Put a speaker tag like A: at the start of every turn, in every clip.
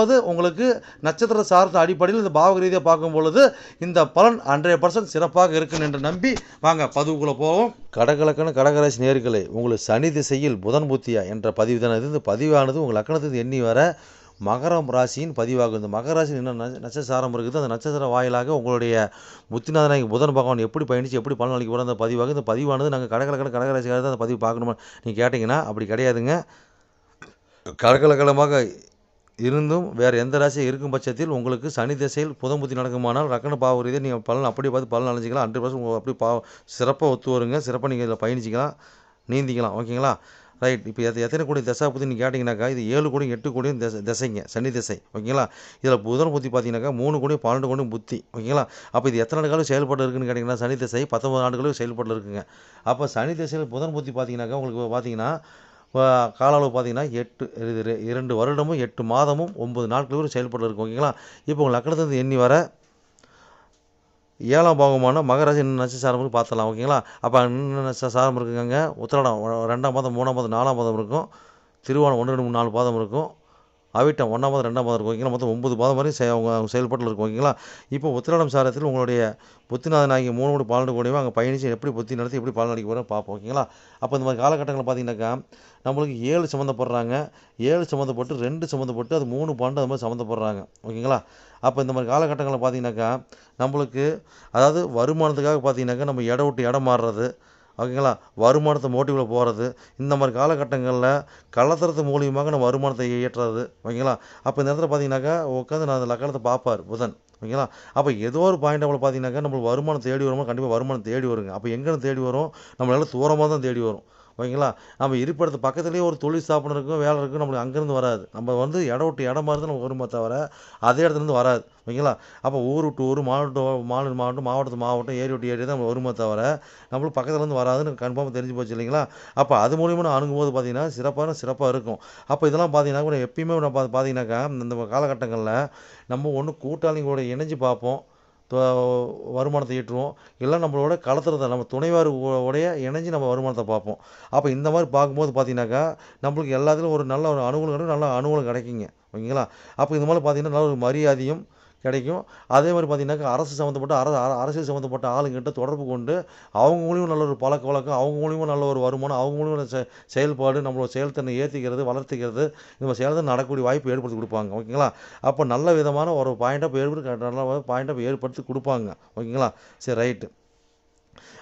A: அதாவது உங்களுக்கு நட்சத்திர சார்ந்த அடிப்படையில் இந்த பாவக ரீதியாக பார்க்கும் பொழுது இந்த பலன் ஹண்ட்ரட் பர்சன்ட் சிறப்பாக இருக்கும் என்று நம்பி வாங்க பதிவுக்குள்ளே போவோம். கடகலக்கண கடகராசி நேர்களே உங்களுக்கு சனி திசையில் புதன் புத்தியா என்ற பதிவு தானே? இது இந்த பதிவானது உங்கள் லக்கணத்துக்கு எண்ணி வர மகரம் ராசியின் பதிவாகும். இந்த மகர ராசி என்ன நட்ச- நட்சத்திரம் இருக்குது? அந்த நட்சத்திர வாயிலாக உங்களுடைய புத்திநாதனாகி புதன் பகவான் எப்படி பயணித்து எப்படி பலன் அளிக்க போகிற அந்த பதிவாக இந்த பதிவானது நாங்கள் கடகலக்கண கடகராசிக்காக தான் அந்த பதிவு பார்க்கணுமா? நீங்கள் கேட்டிங்கன்னா அப்படி கிடையாதுங்க. கலகலகலமாக இருந்தும் வேறு எந்த ராசி இருக்கும் பட்சத்தில் உங்களுக்கு சனி திசையில் புதன் புத்தி நடக்குமானால் ரக்கண பாவ ரீதியாக நீங்கள் பலன் அப்படியே பார்த்து பலன் அலைஞ்சிக்கலாம் ஹண்ட்ரட் பர்சன்ட் உங்களுக்கு அப்படி பா சிறப்பாக ஒத்து வருங்க. சிறப்பாக நீங்கள் இதில் பயணிச்சிக்கலாம். நீந்திக்கலாம். ஓகேங்களா? ரைட். இப்போ எத்த எத்தனை கோடி தசா புத்தி நீங்கள் கேட்டிங்கனாக்கா இது ஏழு கோடியும் எட்டு கோடியும் திசை திசைங்க. சனி திசை. ஓகேங்களா? இதில் புதன் புத்தி பார்த்தீங்கன்னாக்கா மூணு கோடியும் பன்னெண்டு கோடியும் புத்தி. ஓகேங்களா? அப்போ இது எத்தனை ஆண்டுகளும் செயல்பட்டு இருக்குன்னு கேட்டிங்கன்னா சனி திசை பத்தொம்பது ஆண்டுகளும் செயல்பட்டு இருக்குங்க. அப்போ சனி திசையில் புதன் புத்தி பார்த்தீங்கன்னாக்கா உங்களுக்கு பார்த்தீங்கன்னா கால அளவு பார்த்தீங்கன்னா எட்டு இது ரெ- இரண்டு வருடமும் எட்டு மாதமும் ஒன்பது நாட்கள் வரை செயல்பட்டு இருக்கும் ஓகேங்களா? இப்போ உங்கள் லக்கணத்துலேருந்து எண்ணி வர ஏழாம் பாகமான மகராசி என்ன நட்சசாரம் இருக்கு ஓகேங்களா? அப்போ இன்னும் நட்சசாரம் இருக்குங்க உத்திராடம் ரெண்டாம் மாதம் மூணாம் மாதம் நாலாம் மாதம் இருக்கும். திருவோணம் ஒன்று ரெண்டு மூணு நாலு பாதம் இருக்கும். ஆவிட்டம் ஒன்றாம் பாதம் ரெண்டாம் பாதம் இருக்கும் ஓகேங்களா? மொத்தம் ஒன்பது பாதம் வரையும் செய- அவங்க அவங்க செயல்பாட்டில் இருக்கும் ஓகேங்களா? இப்போ உத்திராடம் சாரத்தில் உங்களுடைய புத்திநாதன் ஆகிய மூணு மூணு பன்னெண்டு கோடியும் அங்கே பயணித்து எப்படி புத்தி நடத்தி எப்படி பலன் அடிக்க போகிறோம் பார்ப்போம் ஓகேங்களா? அப்போ இந்த மாதிரி காலகட்டங்களில் பார்த்தீங்கன்னாக்கா நம்மளுக்கு ஏழு சம்மந்தப்படுறாங்க. ஏழு சம்மந்தப்பட்டு ரெண்டு சம்மந்தப்பட்டு அது மூணு பாண்டு அது மாதிரி சம்மந்தப்படுறாங்க ஓகேங்களா? அப்போ இந்த மாதிரி காலகட்டங்களில் பார்த்தீங்கன்னாக்கா நம்மளுக்கு அதாவது வருமானத்துக்காக பார்த்தீங்கன்னாக்கா நம்ம இடம் விட்டு இடம் மாறுறது ஓகேங்களா? வருமானத்தை மோட்டிவில் போகிறது இந்த மாதிரி காலகட்டங்களில் கள்ளத்தரத்து மூலியமாக நம்ம வருமானத்தை ஈட்டுறது ஓகேங்களா? அப்போ இந்த இடத்துல பார்த்தீங்கன்னாக்கா உட்காந்து நான் அந்த லக்கணத்தை பார்ப்பார் புதன் ஓகேங்களா? அப்போ ஏதோ ஒரு பாயிண்ட் அவளை பார்த்தீங்கன்னாக்கா நம்மளுக்கு வருமானம் தேடி வரும்போது கண்டிப்பாக வருமானம் தேடி வருங்க. அப்போ எங்கேன்னு தேடி வரும்? நம்மளால தூரமாக தான் தேடி வரும். ஓகேங்களா? நம்ம இருப்பிடத்து பக்கத்துலேயே ஒரு தொழில் ஸ்தாபனம் இருக்கும் வேலை இருக்கும் நம்மளுக்கு அங்கேருந்து வராது. நம்ம வந்து இடம் விட்டு இடம் மாதிரி தான் நம்ம வருமே தவிர அதே இடத்துலேருந்து வராது. ஓகேங்களா? அப்போ ஊர் விட்டு ஊர் மாவட்டம் மாநில மாவட்டம் மாவட்டத்து மாவட்டம் ஏரி விட்டு ஏரி தான் நம்ம வருமே தவிர நம்மளுக்கு பக்கத்துலேருந்து வராதுன்னு கன்ஃபார்மாக தெரிஞ்சு போச்சு இல்லைங்களா? அப்போ அது மூலியமாக நான் அணுகும்போது பார்த்தீங்கன்னா சிறப்பான சிறப்பாக இருக்கும். அப்போ இதெல்லாம் பார்த்தீங்கன்னா கூட எப்பயுமே நான் பார்த்து பார்த்தீங்கன்னாக்கா இந்த காலகட்டங்களில் நம்ம ஒன்று கூட்டாளிங்களோட இணைஞ்சு பார்ப்போம். வருமானத்தை ஈட்டுருவோம் இல்லை நம்மளோட கலத்துறத நம்ம துணைவார் உடைய இணைஞ்சு நம்ம வருமானத்தை பார்ப்போம். அப்போ இந்த மாதிரி பார்க்கும்போது பார்த்தீங்கன்னாக்கா நம்மளுக்கு எல்லாத்துலேயும் ஒரு நல்ல ஒரு அனுகூலம் கிடைக்கும். நல்ல அனுகூலம் கிடைக்குங்க. ஓகேங்களா? அப்போ இந்த மாதிரி பார்த்தீங்கன்னா நல்ல ஒரு மரியாதையும் கிடைக்கும். அதே மாதிரி பார்த்திங்கனாக்கா அரசு சம்மந்தப்பட்ட அர அர- அரசியல் சம்மந்தப்பட்ட ஆளுங்கிட்ட தொடர்பு கொண்டு அவங்க மூலியமாக நல்ல ஒரு பழக்க வழக்கம் அவங்க மூலியமாக நல்ல ஒரு வருமானம் அவங்க மூலியமாக செ செயல்பாடு நம்மளோட செயல்திறனை ஏற்றிக்கிறது வளர்த்திக்கிறது இந்த மாதிரி செயல்திறன் நடக்கக்கூடிய வாய்ப்பு ஏற்படுத்தி கொடுப்பாங்க. ஓகேங்களா? அப்போ நல்ல விதமான ஒரு பாயிண்ட்டாக ஏற்படுத்தி நல்ல பாயிண்ட்டாக ஏற்படுத்தி கொடுப்பாங்க. ஓகேங்களா? சரி ரைட்டு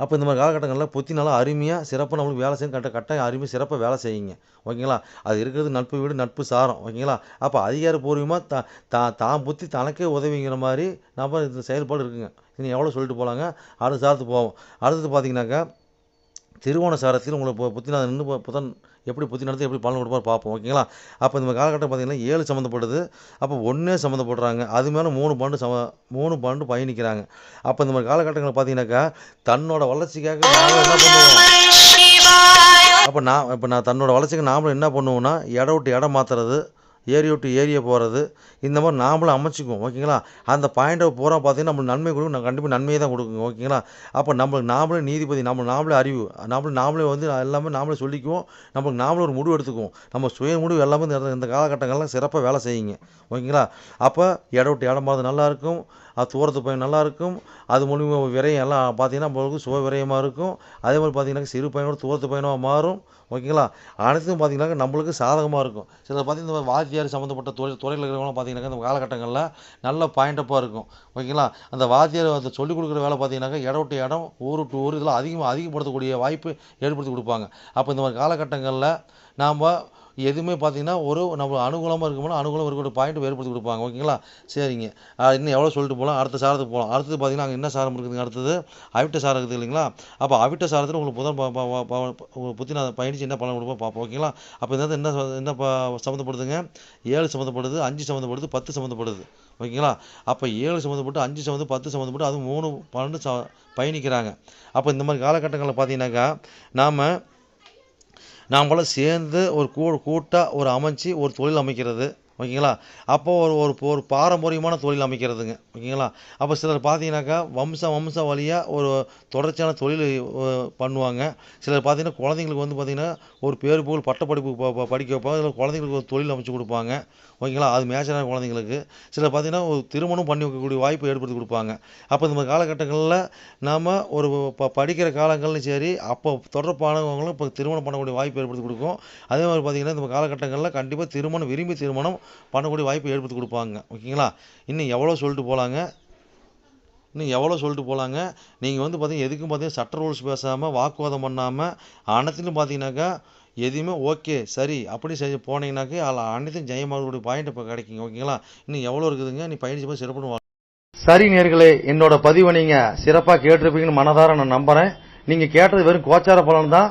A: அப்போ இந்த மாதிரி காலகட்டங்களில் புத்தி நல்லா அருமையாக சிறப்பாக நம்மளுக்கு வேலை செய்யும் கட்ட கட்டாயம் அருமையாக சிறப்பாக வேலை செய்யுங்க. ஓகேங்களா? அது இருக்கிறது நட்பு வீடு நட்பு சாரம். ஓகேங்களா? அப்போ அதிகாரப்பூர்வமாக தா தா தான் புத்தி தனக்கே உதவிங்கிற மாதிரி நம்ம இந்த செயல்பாடு இருக்குங்க. இன்னும் எவ்வளோ சொல்லிட்டு போகலாங்க அடுத்த சாரத்துக்கு போவோம். அடுத்தது பார்த்தீங்கன்னாக்கா திருவோண சாரத்தில் உங்களை இப்போ புத்திநாதன் நின்று புதன் எப்படி புத்தி நடத்தி எப்படி பலன் கொடுப்பார் பார்ப்போம் ஓகேங்களா அப்போ இந்த காலகட்டம் பார்த்தீங்கன்னா ஏழு சம்மந்தப்படுது அப்போ ஒன்றே சம்மந்தப்படுறாங்க. அது மேலே மூணு பாண்டு சம மூணு பாண்டு பயணிக்கிறாங்க. அப்போ இந்த மாதிரி காலகட்டங்களில் பார்த்தீங்கன்னாக்கா தன்னோட வளர்ச்சிக்காக நாமளும் என்ன பண்ணுவோம்? அப்போ நான் இப்போ நான் தன்னோட வளர்ச்சிக்கு நாமளும் என்ன பண்ணுவோம்னா இடம் விட்டு இடம் மாற்றுறது ஏரி விட்டு ஏரியை போகிறது இந்த மாதிரி நாமளும் அமைச்சிக்குவோம் ஓகேங்களா? அந்த பாயிண்ட்டை பூரா பார்த்தீங்கன்னா நம்மளுக்கு நன்மை கொடுக்கும். நான் கண்டிப்பாக நன்மையை தான் கொடுக்குங்க ஓகேங்களா? அப்போ நம்மளுக்கு நாமளே நீதிபதி நம்ம நாமளே அறிவு நாமளே நாமளே வந்து எல்லாமே நாமளே சொல்லிக்குவோம். நம்மளுக்கு நாமளும் ஒரு முடிவு எடுத்துக்குவோம். நம்ம சுய முடிவு எல்லாமே இந்த இந்த காலகட்டங்கள்லாம் சிறப்பாக வேலை செய்யுங்க ஓகேங்களா? அப்போ இடம் விட்டு இடம் போகிறது நல்லாயிருக்கும் அது தூரத்து பயன் நல்லாயிருக்கும். அது மூலிமா விரயம் எல்லாம் பார்த்தீங்கன்னா நம்மளுக்கு சுப விரயமாக இருக்கும். அதே மாதிரி பார்த்தீங்கன்னா சிறு பயனோட தூரத்து பயணமாக மாறும். ஓகேங்களா? அனைத்தும் பார்த்தீங்கன்னா நம்மளுக்கு சாதகமாக இருக்கும். சில பார்த்தீங்கன்னா இந்த வாத்தியார் சம்மந்தப்பட்ட துறை துறையில் இருக்கிறவங்க பார்த்தீங்கன்னா இந்த காலகட்டங்களில் நல்ல பாயிண்டப்பாக இருக்கும். ஓகேங்களா? அந்த வாத்தியார் அந்த சொல்லிக் கொடுக்குற வேலை பார்த்தீங்கன்னாக்கா இடம் விட்டு இடம் ஊர் விட்டு ஊர் இதெல்லாம் அதிகமாக அதிகப்படுத்தக்கூடிய வாய்ப்பு ஏற்படுத்தி கொடுப்பாங்க. அப்போ இந்த மாதிரி காலகட்டங்களில் நாம் எதுவுமே பார்த்தீங்கன்னா ஒரு நம்ம அனுகூலமாக இருக்கும்போது அனுகூலம் இருக்கக்கூடிய பாயிண்ட் வேறுபடுத்தி கொடுப்பாங்க. ஓகேங்களா? சரிங்க. இன்னும் எவ்வளோ சொல்லிட்டு போகலாம்? அடுத்த சாரத்துக்கு போகலாம். அடுத்தது பார்த்தீங்கன்னா அங்கே என்ன சாரம் இருக்குதுங்க? அடுத்தது அவிட்ட சாரம் இருக்குது இல்லைங்களா? அப்போ அவிட்ட சாரத்தில் உங்களுக்கு புதன் ப- ப- ப- என்ன பலன் கொடுப்போம் பார்ப்போம். ஓகேங்களா? அப்போ இந்த என்ன என்ன ப- சம்மந்தப்படுதுங்க? ஏழு சம்மந்தப்படுது அஞ்சு சம்மந்தப்படுது பத்து சம்மந்தப்படுது. ஓகேங்களா? அப்போ ஏழு சம்மந்தப்பட்டு அஞ்சு சம்மந்தம் பத்து சம்மந்தப்பட்டு அது மூணு பன்னெண்டு ச பயணிக்கிறாங்க. அப்போ இந்த மாதிரி காலகட்டங்களில் பார்த்தீங்கன்னாக்கா நாம் நாமளும் சேர்ந்து ஒரு கூ கூட்டாக ஒரு அமைச்சு ஒரு தொழில் அமைக்கிறது. ஓகேங்களா? அப்போ ஒரு ஒரு ஒரு பாரம்பரியமான தொழில் அமைக்கிறதுங்க. ஓகேங்களா? அப்போ சிலர் பார்த்தீங்கன்னாக்கா வம்சம் வம்சம் வழியாக ஒரு தொடர்ச்சியான தொழில் பண்ணுவாங்க. சிலர் பார்த்தீங்கன்னா குழந்தைங்களுக்கு வந்து பார்த்தீங்கன்னா ஒரு பேர் புகழ் பட்டப்படிப்பு படிக்க வைப்பாங்க. சிலர் குழந்தைங்களுக்கு ஒரு தொழில் அமைச்சு கொடுப்பாங்க. ஓகேங்களா? அது மேஜரான குழந்தைங்களுக்கு. சிலர் பார்த்தீங்கன்னா ஒரு திருமணம் பண்ணி வைக்கக்கூடிய வாய்ப்பு ஏற்படுத்தி கொடுப்பாங்க. அப்போ இந்த காலகட்டங்களில் நாம் ஒரு ப படிக்கிற காலங்கள்லையும் சரி அப்போ தொடர்பானவங்களும் இப்போ திருமணம் பண்ணக்கூடிய வாய்ப்பு ஏற்படுத்தி கொடுக்கும். அதே மாதிரி பார்த்தீங்கன்னா இந்த காலகட்டங்களில் கண்டிப்பாக திருமணம் விரும்பி திருமணம் பண்ணக்கூடிய வாய்ப்பு ஏற்படுத்தி கொடுப்பாங்க. ஓகேங்களா? இன்னும் எவ்வளோ சொல்லிட்டு போகலாங்க இன்னும் எவ்வளோ சொல்லிட்டு போகலாங்க நீங்கள் வந்து பார்த்தீங்கன்னா எதுக்கும் பார்த்தீங்கன்னா சட்ட ரூல்ஸ் பேசாமல் வாக்குவாதம் பண்ணாமல் அனைத்திலும் பார்த்தீங்கன்னாக்கா எதுவுமே ஓகே சரி அப்படி செஞ்சு போனீங்கன்னாக்கா அதில் அனைத்தும் ஜெயமாகக்கூடிய பாயிண்ட் இப்போ கிடைக்குங்க. ஓகேங்களா? இன்னும் எவ்வளோ இருக்குதுங்க? நீ பயணிச்சு போய் சிறப்புன்னு சரி நேர்களே என்னோட பதிவை நீங்கள் சிறப்பாக கேட்டிருப்பீங்கன்னு மனதார நான் நம்புகிறேன் நீங்கள் கேட்டது வெறும் கோச்சார பலன் தான்.